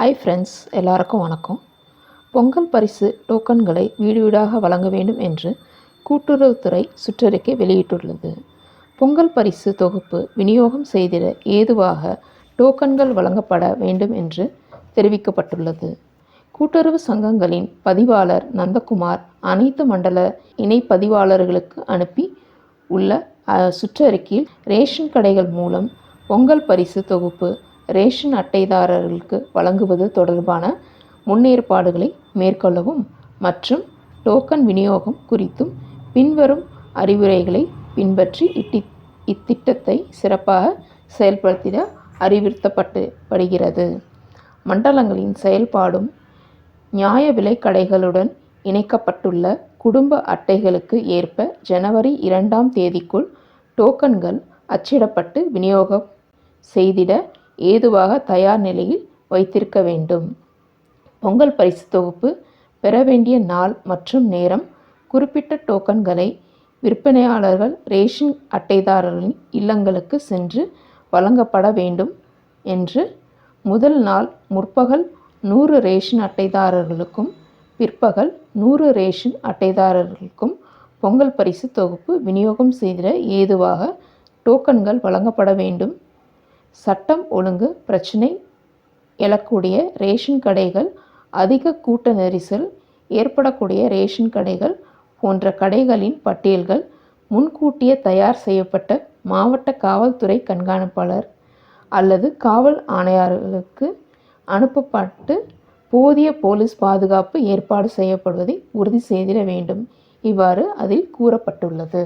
Hi friends எல்லாருக்கும் வணக்கம். பொங்கல் பரிசு டோக்கன்களை வீடு வீடாக வழங்க வேண்டும் என்று கூட்டுறவுத்துறை சுற்றறிக்கை வெளியிட்டுள்ளது. பொங்கல் பரிசு தொகுப்பு விநியோகம் செய்திட ஏதுவாக டோக்கன்கள் வழங்கப்பட வேண்டும் என்று தெரிவிக்கப்பட்டுள்ளது. கூட்டுறவு சங்கங்களின் பதிவாளர் நந்தகுமார் அனைத்து மண்டல இணை பதிவாளர்களுக்கு அனுப்பி உள்ள சுற்றறிக்கையில் ரேஷன் கடைகள் மூலம் பொங்கல் பரிசு தொகுப்பு ரேஷன் அட்டைதாரர்களுக்கு வழங்குவது தொடர்பான முன்னேற்பாடுகளை மேற்கொள்ளவும் மற்றும் டோக்கன் விநியோகம் குறித்தும் பின்வரும் அறிவுரைகளை பின்பற்றி இட்டி இத்திட்டத்தை சிறப்பாக செயல்படுத்திட அறிவுறுத்தப்பட்டு வருகிறது மண்டலங்களின் செயல்பாடும் நியாய விலை கடைகளுடன் இணைக்கப்பட்டுள்ள குடும்ப அட்டைகளுக்கு ஏற்ப ஜனவரி இரண்டாம் தேதிக்குள் டோக்கன்கள் அச்சிடப்பட்டு விநியோகம் செய்திட ஏதுவாக தயார் நிலையில் வைத்திருக்க வேண்டும். பொங்கல் பரிசு தொகுப்பு பெற வேண்டிய நாள் மற்றும் நேரம் குறிப்பிட்ட டோக்கன்களை விற்பனையாளர்கள் ரேஷன் அட்டைதாரர்களின் இல்லங்களுக்கு சென்று வழங்கப்பட வேண்டும் என்று முதல் நாள் முற்பகல் நூறு ரேஷன் அட்டைதாரர்களுக்கும் பிற்பகல் நூறு ரேஷன் அட்டைதாரர்களுக்கும் பொங்கல் பரிசு தொகுப்பு விநியோகம் செய்திட ஏதுவாக டோக்கன்கள் வழங்கப்பட வேண்டும். சட்டம் ஒழுங்கு பிரச்சினை எழக்கூடிய ரேஷன் கடைகள் அதிக கூட்ட நெரிசல் ஏற்படக்கூடிய ரேஷன் கடைகள் போன்ற கடைகளின் பட்டியல்கள் முன்கூட்டியே தயார் செய்யப்பட்ட மாவட்ட காவல்துறை கண்காணிப்பாளர் அல்லது காவல் ஆணையாளர்களுக்கு அனுப்பப்பட்டு போதிய போலீஸ் பாதுகாப்பு ஏற்பாடு செய்யப்படுவதை உறுதி செய்திட வேண்டும். இவ்வாறு அதில் கூறப்பட்டுள்ளது.